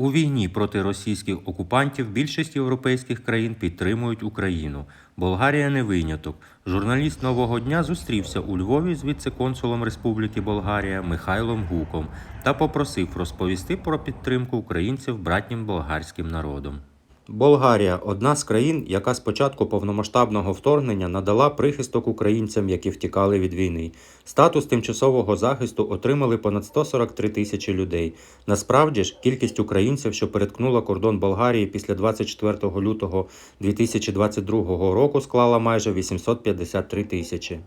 У війні проти російських окупантів більшість європейських країн підтримують Україну. Болгарія не виняток. Журналіст нового дня зустрівся у Львові з віце-консулом Республіки Болгарія Михайлом Гуком та попросив розповісти про підтримку українців братнім болгарським народом. Болгарія одна з країн, яка з початку повномасштабного вторгнення надала прихисток українцям, які втікали від війни. Статус тимчасового захисту отримали понад 143 тисячі людей. Насправді ж, кількість українців, що переткнула кордон Болгарії після 24 лютого 2022 року, склала майже 853 тисячі.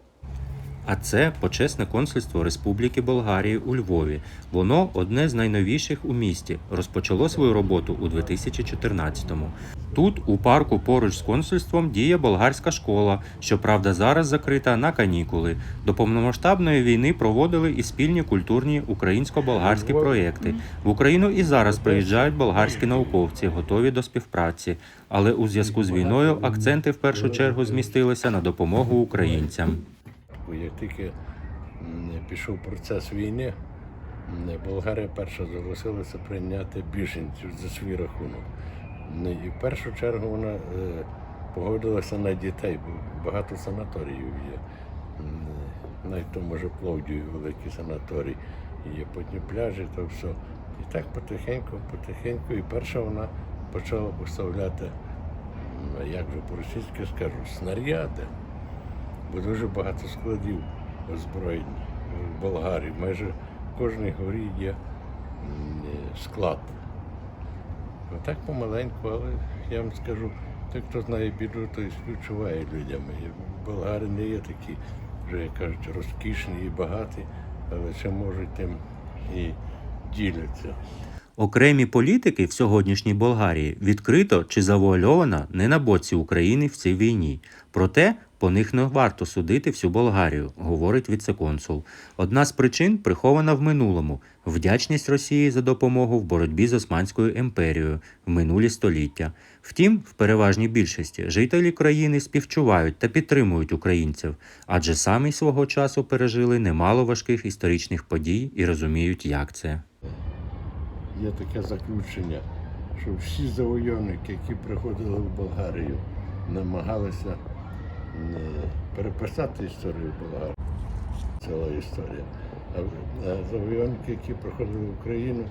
А це почесне консульство Республіки Болгарії у Львові. Воно одне з найновіших у місті. Розпочало свою роботу у 2014-му. Тут, у парку поруч з консульством, діє болгарська школа, щоправда, зараз закрита на канікули. До повномасштабної війни проводили і спільні культурні українсько-болгарські проєкти. В Україну і зараз приїжджають болгарські науковці, готові до співпраці. Але у зв'язку з війною акценти в першу чергу змістилися на допомогу українцям. Бо як тільки пішов процес війни, Болгарія перша зголосилася прийняти біженців за свій рахунок. І в першу чергу вона е, погодилася на дітей, бо багато санаторіїв є. Навіть то може Пловдію великий санаторій, є потім пляжі, то все. І так потихеньку, потихеньку. І перша вона почала поставляти, як же по-російськи скажу, снаряди бо дуже багато складів озброєнь в Болгарії. Майже в кожній горі є склад. Отак помаленьку, але я вам скажу, той, хто знає біду, той співчуває людям. Болгари не є такі, вже як кажуть, розкішні і багаті, але ще можуть тим і діляться. Окремі політики в сьогоднішній Болгарії відкрито чи завуальовано не на боці України в цій війні. Проте по них не варто судити всю Болгарію, говорить віцеконсул. Одна з причин прихована в минулому вдячність Росії за допомогу в боротьбі з Османською імперією в минулі століття. Втім, в переважній більшості жителі країни співчувають та підтримують українців, адже самі свого часу пережили немало важких історичних подій і розуміють, як це. Є таке заключення, що всі завойовники, які приходили в Болгарію, намагалися переписати історію Болгарії. Ціла історія. А завойовники, які приходили в Україну,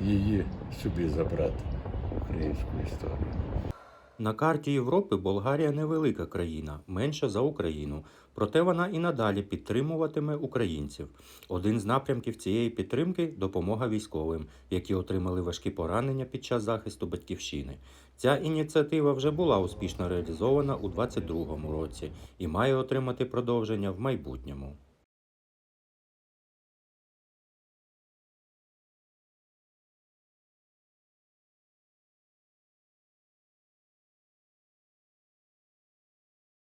її собі забрати, українську історію. На карті Європи Болгарія невелика країна, менша за Україну. Проте вона і надалі підтримуватиме українців. Один з напрямків цієї підтримки допомога військовим, які отримали важкі поранення під час захисту батьківщини. Ця ініціатива вже була успішно реалізована у 2022 році і має отримати продовження в майбутньому.